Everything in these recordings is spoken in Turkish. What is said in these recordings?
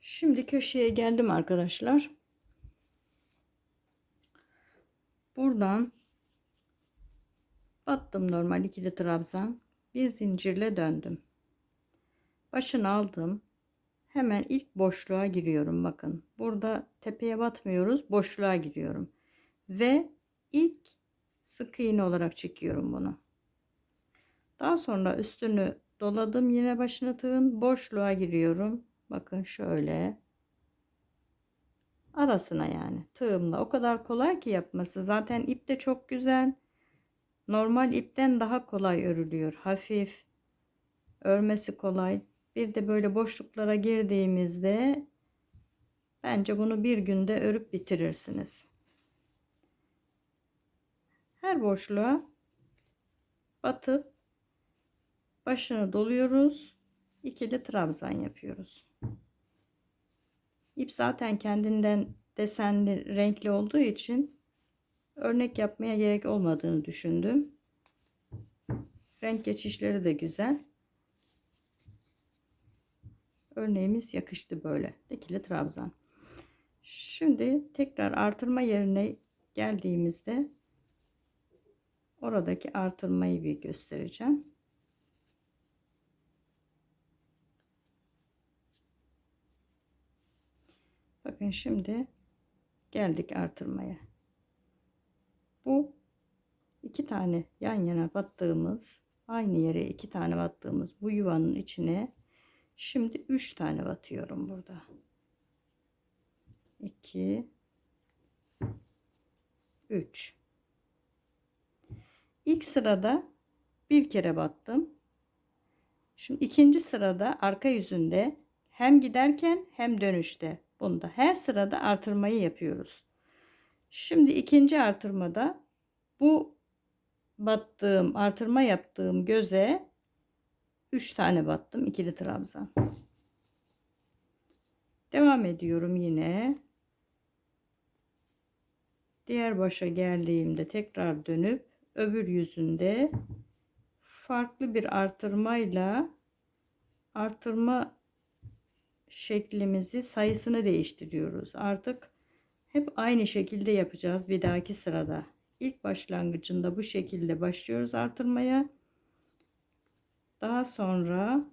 Şimdi köşeye geldim arkadaşlar. Buradan battım normal ikili trabzan. Bir zincirle döndüm. Başını aldım. Hemen ilk boşluğa giriyorum bakın. Burada tepeye batmıyoruz. Boşluğa giriyorum. Ve ilk sık iğne olarak çekiyorum bunu. Daha sonra üstünü doladım yine başına tığın boşluğa giriyorum. Bakın şöyle. Arasına yani tığımla o kadar kolay ki yapması. Zaten ip de çok güzel. Normal ipten daha kolay örülüyor. Hafif. Örmesi kolay. Bir de böyle boşluklara girdiğimizde bence bunu bir günde örüp bitirirsiniz. Her boşluğa batıp başını doluyoruz. ikili trabzan yapıyoruz. İp zaten kendinden desenli, renkli olduğu için örnek yapmaya gerek olmadığını düşündüm. Renk geçişleri de güzel. Örneğimiz yakıştı böyle. Dikili trabzan. Şimdi tekrar artırma yerine geldiğimizde oradaki artırmayı bir göstereceğim. Bakın şimdi geldik artırmaya. Bu iki tane yan yana battığımız aynı yere iki tane battığımız bu yuvanın içine şimdi üç tane batıyorum burada. 2 3 İlk sırada bir kere battım. Şimdi ikinci sırada arka yüzünde hem giderken hem dönüşte Bunda her sırada artırmayı yapıyoruz. Şimdi ikinci artırmada bu battığım artırma yaptığım göze 3 tane battım ikili trabzan. Devam ediyorum yine. Diğer başa geldiğimde tekrar dönüp öbür yüzünde farklı bir artırmayla artırma şeklimizi sayısını değiştiriyoruz. Artık hep aynı şekilde yapacağız bir dahaki sırada. İlk başlangıcında bu şekilde başlıyoruz artırmaya. Daha sonra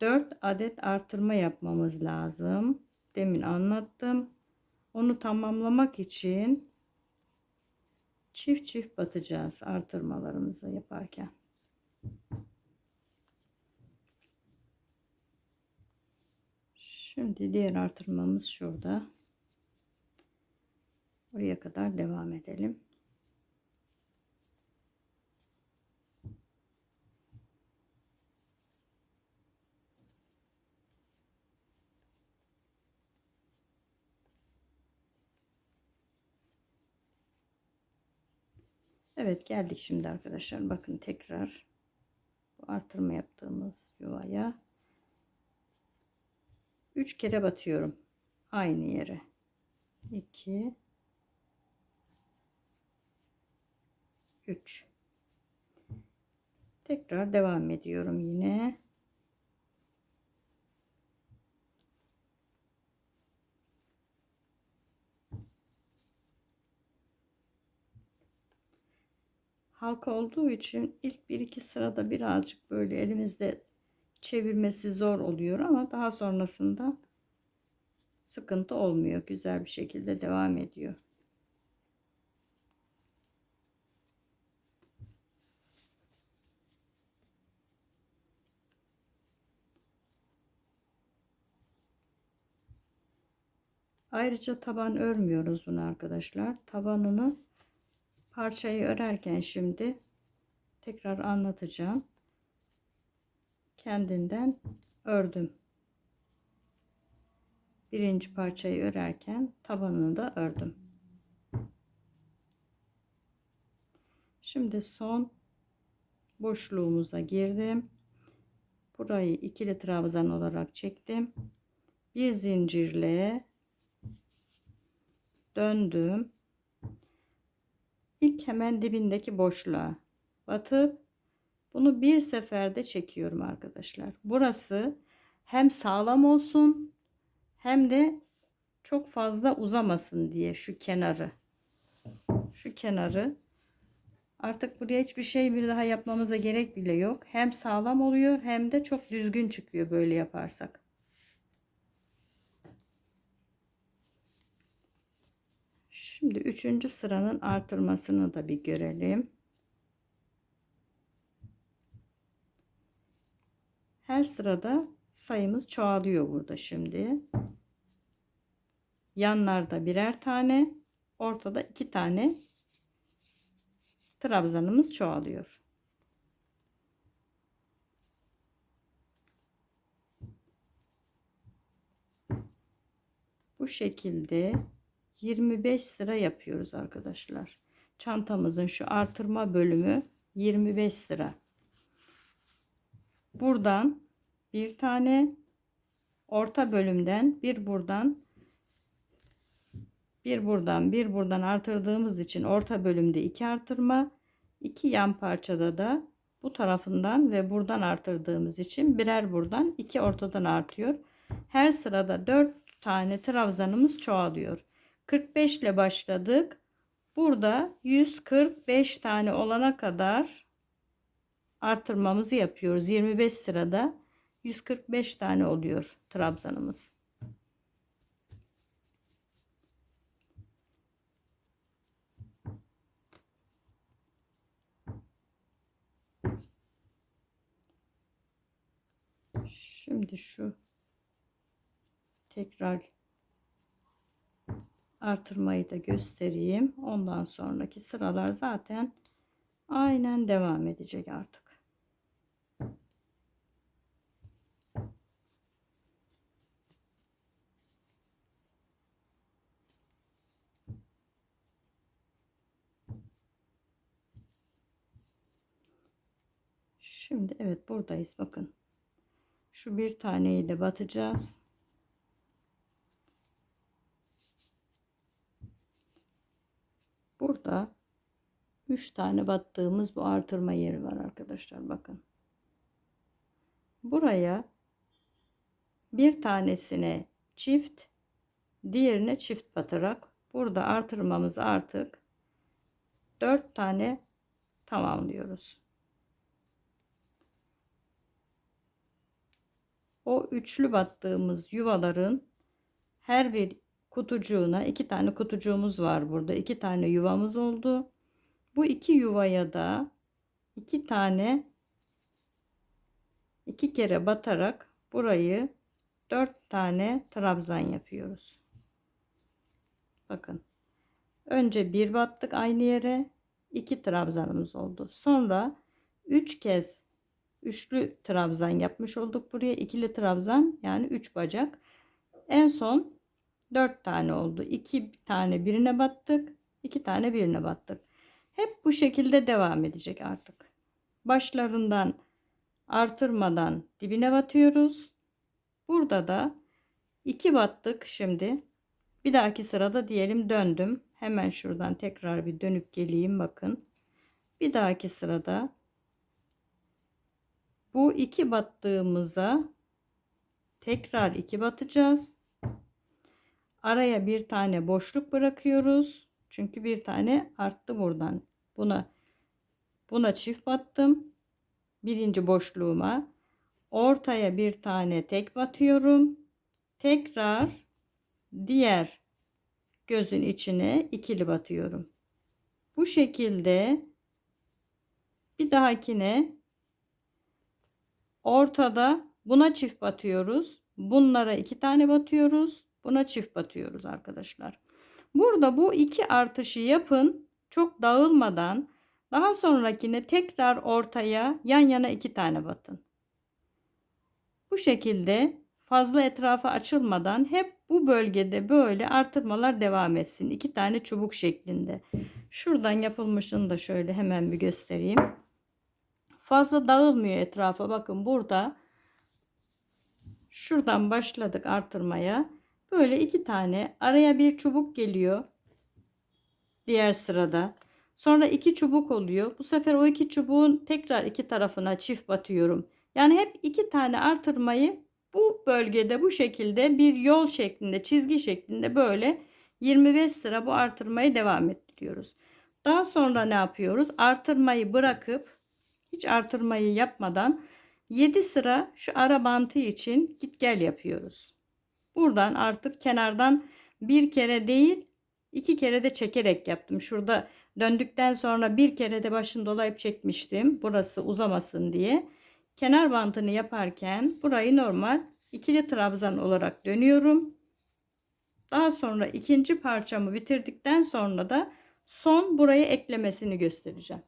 4 adet artırma yapmamız lazım. Demin anlattım. Onu tamamlamak için çift çift batacağız artırmalarımızı yaparken. Şimdi diğer artırmamız şurada. Oraya kadar devam edelim. Evet geldik şimdi arkadaşlar. Bakın tekrar bu artırma yaptığımız yuvaya 3 kere batıyorum aynı yere. 2 3 tekrar devam ediyorum yine. Halka olduğu için ilk bir iki sırada birazcık böyle elimizde çevirmesi zor oluyor ama daha sonrasında sıkıntı olmuyor. Güzel bir şekilde devam ediyor. Ayrıca taban örmüyoruz bunu arkadaşlar. Tabanını parçayı örerken şimdi tekrar anlatacağım kendinden ördüm. Birinci parçayı örerken tabanını da ördüm. Şimdi son boşluğumuza girdim. Burayı ikili trabzan olarak çektim. Bir zincirle döndüm. İlk hemen dibindeki boşluğa batıp bunu bir seferde çekiyorum arkadaşlar. Burası hem sağlam olsun hem de çok fazla uzamasın diye şu kenarı. Şu kenarı Artık buraya hiçbir şey bir daha yapmamıza gerek bile yok. Hem sağlam oluyor hem de çok düzgün çıkıyor böyle yaparsak. Şimdi üçüncü sıranın artırmasını da bir görelim. Her sırada sayımız çoğalıyor burada şimdi. Yanlarda birer tane, ortada iki tane trabzanımız çoğalıyor. Bu şekilde 25 sıra yapıyoruz arkadaşlar. Çantamızın şu artırma bölümü 25 sıra. Buradan bir tane orta bölümden bir buradan bir buradan bir buradan artırdığımız için orta bölümde iki artırma iki yan parçada da bu tarafından ve buradan artırdığımız için birer buradan iki ortadan artıyor. Her sırada 4 tane trabzanımız çoğalıyor. 45 ile başladık. Burada 145 tane olana kadar artırmamızı yapıyoruz. 25 sırada 145 tane oluyor trabzanımız. Şimdi şu tekrar artırmayı da göstereyim. Ondan sonraki sıralar zaten aynen devam edecek artık. Şimdi evet buradayız bakın. Şu bir taneyi de batacağız. Burada 3 tane battığımız bu artırma yeri var arkadaşlar bakın. Buraya bir tanesine çift diğerine çift batarak burada artırmamız artık 4 tane tamamlıyoruz. O üçlü battığımız yuvaların her bir kutucuğuna iki tane kutucuğumuz var burada. iki tane yuvamız oldu. Bu iki yuvaya da iki tane iki kere batarak burayı dört tane trabzan yapıyoruz. Bakın. Önce bir battık aynı yere. iki trabzanımız oldu. Sonra üç kez üçlü trabzan yapmış olduk buraya. İkili trabzan yani üç bacak. En son dört tane oldu. İki tane birine battık iki tane birine battık. Hep bu şekilde devam edecek artık. Başlarından artırmadan dibine batıyoruz. Burada da iki battık şimdi. Bir dahaki sırada diyelim döndüm. Hemen şuradan tekrar bir dönüp geleyim bakın. Bir dahaki sırada bu iki battığımıza tekrar iki batacağız. Araya bir tane boşluk bırakıyoruz. Çünkü bir tane arttı buradan. Buna buna çift battım. Birinci boşluğuma ortaya bir tane tek batıyorum. Tekrar diğer gözün içine ikili batıyorum. Bu şekilde bir dahakine ortada buna çift batıyoruz. Bunlara iki tane batıyoruz. Buna çift batıyoruz arkadaşlar. Burada bu iki artışı yapın. Çok dağılmadan daha sonrakine tekrar ortaya yan yana iki tane batın. Bu şekilde fazla etrafa açılmadan hep bu bölgede böyle artırmalar devam etsin. İki tane çubuk şeklinde. Şuradan yapılmışını da şöyle hemen bir göstereyim fazla dağılmıyor etrafa. Bakın burada şuradan başladık artırmaya. Böyle iki tane araya bir çubuk geliyor. Diğer sırada. Sonra iki çubuk oluyor. Bu sefer o iki çubuğun tekrar iki tarafına çift batıyorum. Yani hep iki tane artırmayı Bu bölgede bu şekilde bir yol şeklinde, çizgi şeklinde böyle 25 sıra bu artırmayı devam ettiriyoruz. Daha sonra ne yapıyoruz? Artırmayı bırakıp hiç artırmayı yapmadan 7 sıra şu ara bantı için git gel yapıyoruz. Buradan artık kenardan bir kere değil iki kere de çekerek yaptım. Şurada döndükten sonra bir kere de başını dolayıp çekmiştim. Burası uzamasın diye. Kenar bantını yaparken burayı normal ikili trabzan olarak dönüyorum. Daha sonra ikinci parçamı bitirdikten sonra da son burayı eklemesini göstereceğim.